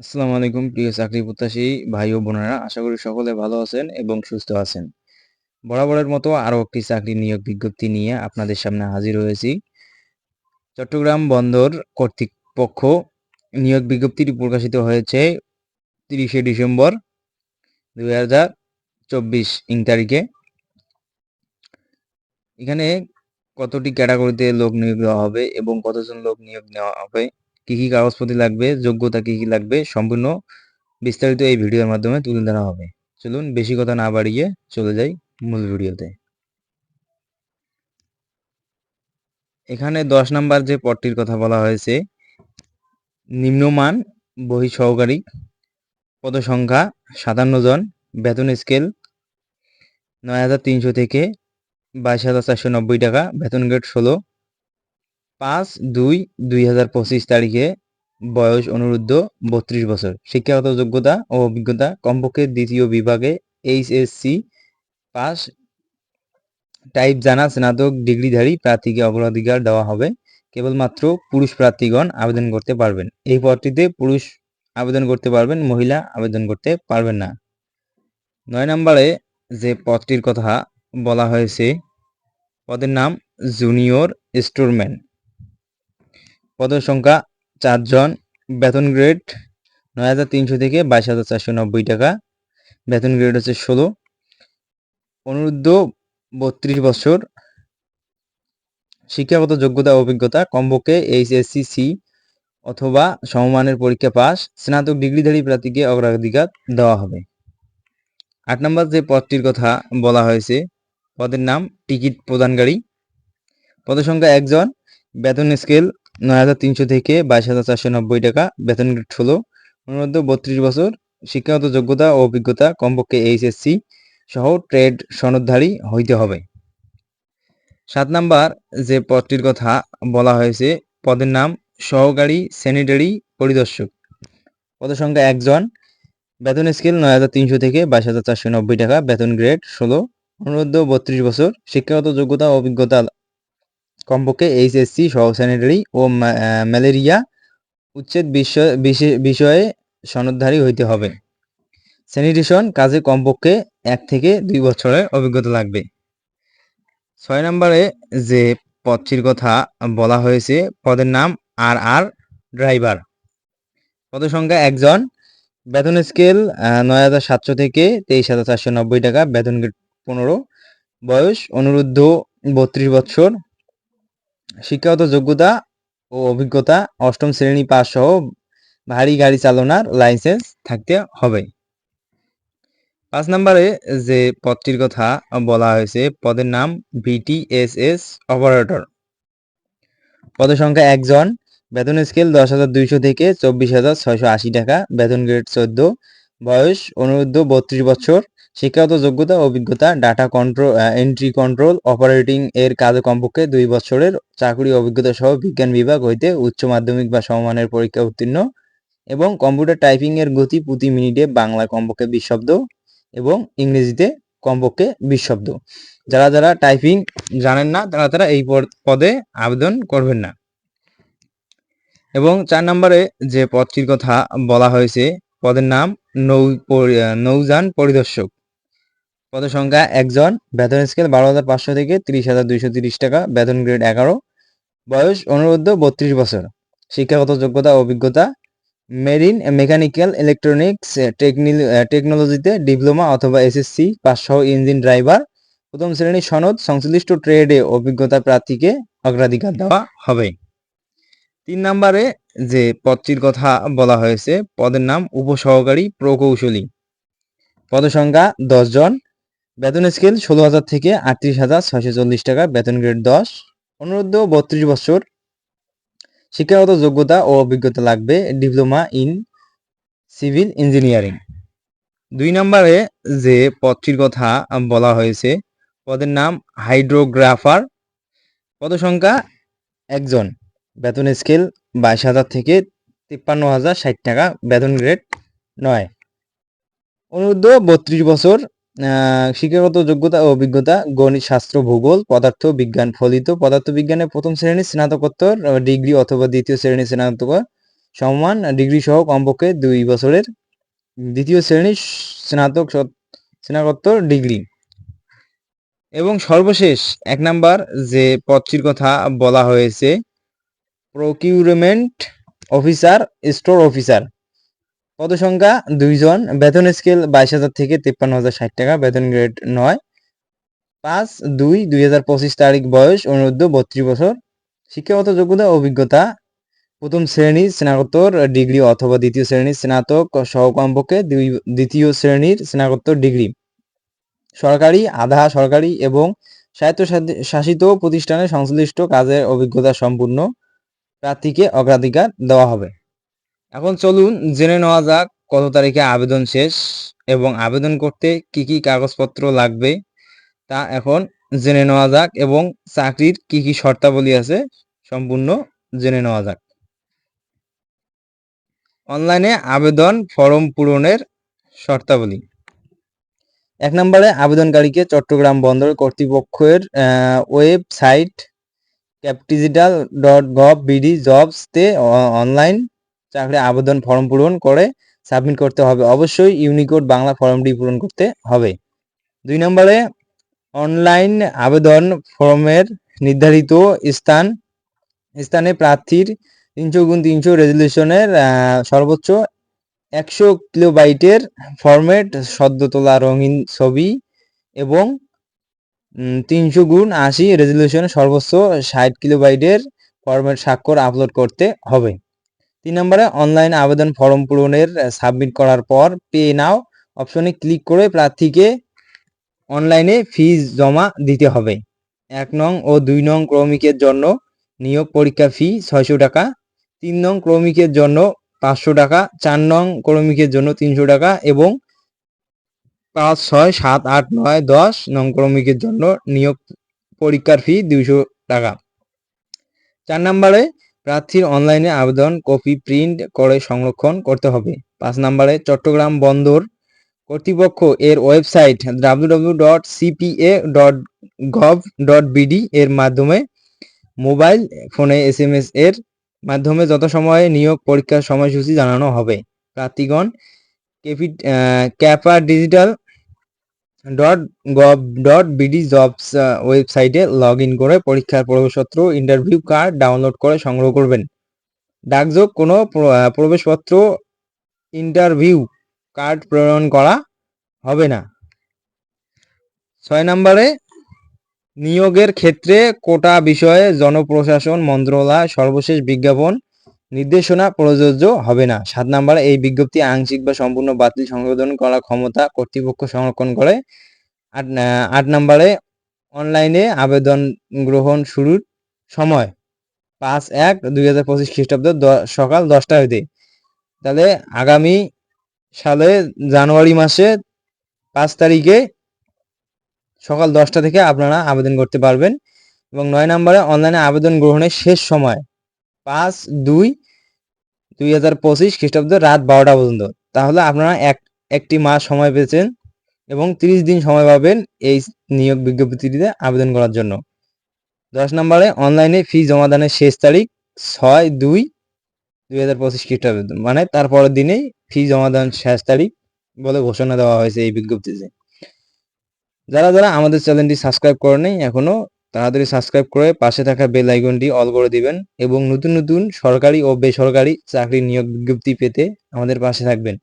আসসালামু আলাইকুম, প্রিয় চাকরি প্রত্যাশী ভাই ও বোনেরা। আশা করি সকলে ভালো আছেন এবং সুস্থ আছেন। বরাবরের মতো আরও একটি চাকরি নিয়োগ বিজ্ঞপ্তি নিয়ে আপনাদের সামনে হাজির হয়েছি। চট্টগ্রাম বন্দর কর্তৃপক্ষ নিয়োগ বিজ্ঞপ্তিটি প্রকাশিত হয়েছে তিরিশে ডিসেম্বর দুই হাজার চব্বিশ ইং তারিখে। এখানে কতটি ক্যাটাগরিতে লোক নিয়োগ দেওয়া হবে এবং কতজন লোক নিয়োগ নেওয়া হবে কি কি কাগজপত্র লাগবে, যোগ্যতা কি কি লাগবে, সম্পূর্ণ বিস্তারিত এই ভিডিওর মাধ্যমে তুলে ধরা হবে। চলুন বেশি কথা না বাড়িয়ে চলে যাই মূল ভিডিওতে এখানে দশ নাম্বার যে পদটির কথা বলা হয়েছে, নিম্নমান বহি সহকারী পদসংখ্যা সাতান্ন জন, বেতন স্কেল নয় হাজার তিনশো থেকে বাইশ হাজার চারশো নব্বই টাকা, বেতন গ্রেড ষোলো পাঁচ দুই দুই হাজার পঁচিশ তারিখে বয়স অনুরুদ্ধ বত্রিশ বছর। শিক্ষাগত যোগ্যতা ও অভিজ্ঞতা কমপক্ষে দ্বিতীয় বিভাগে এইচএসসি পাস। টাইপ জানা স্নাতক ডিগ্রিধারী প্রার্থীকে অগ্রাধিকার দেওয়া হবে। কেবলমাত্র পুরুষ প্রার্থীগণ আবেদন করতে পারবেন। এই পদটিতে পুরুষ আবেদন করতে পারবেন, মহিলা আবেদন করতে পারবেন না। নয় নম্বরে যে পদটির কথা বলা হয়েছে, পদের নাম জুনিয়র স্টোরম্যান। পদের সংখ্যা চারজন বেতন গ্রেড নয় হাজার তিনশো থেকে বাইশ হাজার চারশো নব্বই টাকা। বেতন গ্রেড হচ্ছে ষোলো। অনুরুদ্ধ বত্রিশ বছর। শিক্ষাগত যোগ্যতা অভিজ্ঞতা কমপক্ষে এইচএসসি সি অথবা সমমানের পরীক্ষা পাস। স্নাতক ডিগ্রিধারী প্রার্থীকে অগ্রাধিকার দেওয়া হবে। আট নম্বর যে পদটির কথা বলা হয়েছে, পদের নাম টিকিট প্রদানকারী। পদের সংখ্যা একজন। বেতন স্কেল নয় হাজার তিনশো থেকে বাইশ হাজার চারশো নব্বই টাকা বেতন গ্রেড ষোলো। অনুরোধ, বত্রিশ বছর শিক্ষাগত যোগ্যতা ও অভিজ্ঞতা কমপক্ষে এইচএসসি সহ ট্রেড সনদধারী হইতে হবে। সাত নাম্বার যে পদটির কথা বলা হয়েছে, পদের নাম সহকারী স্যানিটারি পরিদর্শক। পদের সংখ্যা একজন। বেতন স্কেল নয় হাজার তিনশো থেকে বাইশ হাজার চারশো নব্বই টাকা, বেতন গ্রেড ষোলো। অনুরোধ, বত্রিশ বছর শিক্ষাগত যোগ্যতা অভিজ্ঞতা কমপক্ষে এইচএসসি সহ স্যানিটারি ও ম্যালেরিয়া উচ্ছেদ বিষয়ে সনদধারী হইতে হবে। স্যানিটেশন কাজে কমপক্ষে এক থেকে দুই বছরের অভিজ্ঞতা লাগবে। ছয় নম্বরে যে পদটির কথা বলা হয়েছে, পদের নাম আর আর ড্রাইভার পদের সংখ্যা একজন। বেতন স্কেল নয় হাজার সাতশো থেকে তেইশ হাজার চারশো নব্বই টাকা, বেতন গেট পনেরো। বয়স অনুরুদ্ধ বত্রিশ বছর। শিক্ষাগত যোগ্যতা ও অভিজ্ঞতা অষ্টম শ্রেণি পাস সহ ভারী গাড়ি চালানোর লাইসেন্স থাকতে হবে। পাঁচ নম্বরে যে পদটির কথা বলা হয়েছে, পদের নাম ভিটিএসএস অপারেটর পদের সংখ্যা একজন, বেতন স্কেল দশ হাজার দুইশো থেকে চব্বিশ হাজার ছয়শো আশি টাকা, বেতন গ্রেড চোদ্দ, বয়স অনুরুদ্ধ বত্রিশ বছর শিক্ষাগত যোগ্যতা, অভিজ্ঞতা data control entry control operating এর কাজে কমপক্ষে দুই বছরের চাকরি অভিজ্ঞতা সহ বিজ্ঞান বিভাগ হইতে উচ্চ মাধ্যমিক বা সমমানের পরীক্ষা উত্তীর্ণ এবং কম্পিউটার টাইপিং এর গতি প্রতি মিনিটে বাংলায় কমপক্ষে বিশ শব্দ এবং ইংরেজিতে কমপক্ষে বিশ শব্দ। যারা যারা টাইপিং জানেন না, তারা তারা এই পদে আবেদন করবেন না। এবং চার নম্বরে যে পদটির কথা বলা হয়েছে, পদের নাম নৌ নৌযান পরিদর্শক। পদের সংখ্যা একজন, বেতন স্কেল বারো হাজার পাঁচশো থেকে তিরিশ হাজার দুইশো তিরিশ টাকা, বেতন গ্রেড এগারো। বয়স অনুরোধ বত্রিশ বছর। শিক্ষাগত যোগ্যতা, অভিজ্ঞতা মেরিন মেকানিক্যাল ইলেকট্রনিক্স টেকনোলজিতে ডিপ্লোমা অথবা এসএসসি সহ ইঞ্জিন ড্রাইভার প্রথম শ্রেণির সনদ সংশ্লিষ্ট ট্রেডে অভিজ্ঞতা প্রার্থীকে অগ্রাধিকার দেওয়া হবে। তিন নম্বরে যে পদটির কথা বলা হয়েছে, পদের নাম উপসহকারী প্রকৌশলী। পদসংখ্যা দশ জন বেতন স্কেল ষোলো হাজার থেকে আটত্রিশ হাজার ছয়শো চল্লিশ টাকা, বেতন গ্রেড দশ, অনুরোধ বত্রিশ বছর। শিক্ষাগত যোগ্যতা ও অভিজ্ঞতা লাগবে, ডিপ্লোমা ইন সিভিল ইঞ্জিনিয়ারিং। দুই নম্বরে যে পদটির কথা বলা হয়েছে, পদের নাম হাইড্রোগ্রাফার। পদসংখ্যা একজন, বেতন স্কেল বাইশ হাজার থেকে তিপ্পান্ন হাজার ষাট টাকা, বেতন গ্রেড নয়। অনুরোধ বত্রিশ বছর শিক্ষাগত যোগ্যতা ও অভিজ্ঞতা, গণিত, শাস্ত্র, ভূগোল, পদার্থ, বিজ্ঞান, ফলিত পদার্থ বিজ্ঞানে প্রথম শ্রেণির স্নাতকোত্তর ডিগ্রি অথবা দ্বিতীয় শ্রেণির স্নাতক সমমান ডিগ্রি সহ কমপক্ষে দুই বছরের দ্বিতীয় শ্রেণির স্নাতক স্নাতকোত্তর ডিগ্রি। এবং সর্বশেষ, এক নাম্বার যে পদটির কথা বলা হয়েছে, প্রকিউরমেন্ট অফিসার, স্টোর অফিসার। পদসংখ্যা দুইজন, বেতন স্কেল বাইশ হাজার থেকে তিপ্পান্ন হাজার ষাট টাকা, বেতন গ্রেড নয়। পাঁচ, দুই দুই হাজার পঁচিশ তারিখ বয়স, অনুরুদ্ধ বত্রিশ বছর। শিক্ষাগত যোগ্যতা, অভিজ্ঞতা, প্রথম শ্রেণির স্নাতকোত্তর ডিগ্রি অথবা দ্বিতীয় শ্রেণির স্নাতক সহ কমপক্ষে দুই, দ্বিতীয় শ্রেণির স্নাতকোত্তর ডিগ্রি সরকারি, আধা সরকারি এবং স্বায়ত্তশাসি- শাসিত প্রতিষ্ঠানে সংশ্লিষ্ট কাজের অভিজ্ঞতা সম্পূর্ণ প্রার্থীকে অগ্রাধিকার দেওয়া হবে। এখন চলুন জেনে নেওয়া যাক কত তারিখে আবেদন শেষ এবং আবেদন করতে কি কি কাগজপত্র লাগবে তা এখন জেনে নেওয়া যাক এবং চাকরির কি কি শর্তাবলী আছে সম্পূর্ণ জেনে নেওয়া যাক। অনলাইনে আবেদন ফর্ম পূরণের শর্তাবলী। এক নম্বরে আবেদনকারীকে চট্টগ্রাম বন্দর কর্তৃপক্ষের website cpa digital dot gov BD জবসতে online চাকরি আবেদন ফর্ম পূরণ করে সাবমিট করতে হবে। অবশ্যই ইউনিকোড বাংলা ফর্মটি পূরণ করতে হবে। দুই নম্বরে, অনলাইন আবেদন ফর্মের নির্ধারিত স্থান, স্থানে প্রার্থীর তিনশো গুণ তিনশো রেজলিউশনের সর্বোচ্চ একশো কিলোবাইটের ফরম্যাট সদ্য তোলা রঙিন ছবি এবং তিনশো গুণ আশি রেজলিউশনের সর্বোচ্চ ষাট কিলোবাইটের ফরম্যাট স্বাক্ষর আপলোড করতে হবে। তিন নম্বরে অনলাইন আবেদন ফর্ম পূরণের সাবমিট করার পর পে নাও অপশনে ক্লিক করে প্রার্থীকে অনলাইনে ফিজ জমা দিতে হবে। এক নং ও দুই নং ক্রমিকের জন্য নিয়োগ পরীক্ষা ফি ছয়শো টাকা, তিন নং ক্রমিকের জন্য পাঁচশো টাকা, চার নং ক্রমিকের জন্য তিনশো টাকা এবং পাঁচ, ছয়, সাত, আট, নয়, দশ নং ক্রমিকের জন্য নিয়োগ পরীক্ষার ফি দুইশো টাকা। চার নম্বরে প্রার্থীর অনলাইনে আবেদন, কপি, প্রিন্ট করে সংরক্ষণ করতে হবে। পাঁচ নম্বরে চট্টগ্রাম বন্দর কর্তৃপক্ষ এর website W dot CPA dot gov dot BD এর মাধ্যমে মোবাইল ফোনে এস এম এস এর মাধ্যমে যথাসময়ে নিয়োগ পরীক্ষার সময়সূচি জানানো হবে। প্রার্থীগণ cpa digital dot gov dot BD jobs ওয়েবসাইটে লগ ইন করে পরীক্ষার প্রবেশপত্র ইন্টারভিউ কার্ড ডাউনলোড করে সংগ্রহ করবেন। ডাকযোগ কোনো প্র- প্রবেশপত্র ইন্টারভিউ কার্ড প্রেরণ করা হবে না। ছয় নম্বরে, নিয়োগের ক্ষেত্রে কোটা বিষয়ে জনপ্রশাসন মন্ত্রণালয় সর্বশেষ বিজ্ঞাপন নির্দেশনা প্রযোজ্য হবে না। সাত নম্বরে এই বিজ্ঞপ্তি আংশিক বা সম্পূর্ণ বাতিল সংশোধন করার ক্ষমতা কর্তৃপক্ষ সংরক্ষণ করে। আট আট নম্বরে অনলাইনে আবেদন গ্রহণ শুরুর সময় পাঁচ এক দুই হাজার পঁচিশ খ্রিস্টাব্দ সকাল দশটা হইতে। তাহলে আগামী সালে জানুয়ারি মাসে পাঁচ তারিখে সকাল দশটা থেকে আপনারা আবেদন করতে পারবেন। এবং নয় নম্বরে অনলাইনে আবেদন গ্রহণের শেষ সময় পাঁচ, দুই দুই হাজার পঁচিশ খ্রিস্টাব্দ রাত বারোটা পর্যন্ত। তাহলে আপনারা এক, একটি মাস সময় পেয়েছেন এবং তিরিশ দিন সময় পাবেন এই নিয়োগ বিজ্ঞপ্তিটিতে আবেদন করার জন্য। দশ নম্বরে অনলাইনে ফি জমাদানের শেষ তারিখ ছয়, দুই দুই হাজার পঁচিশ খ্রিস্টাব্দ। মানে তারপরের দিনেই ফি জমাদান শেষ তারিখ বলে ঘোষণা দেওয়া হয়েছে এই বিজ্ঞপ্তিতে। যারা যারা আমাদের চ্যানেলটি সাবস্ক্রাইব করে নেই এখনও তাড়াতাড়ি সাবস্ক্রাইব করে পাশে থাকা বেল আইকনটি অল করে দিবেন এবং নতুন নতুন সরকারি ও বেসরকারি চাকরি নিয়োগ বিজ্ঞপ্তি পেতে আমাদের পাশে থাকবেন।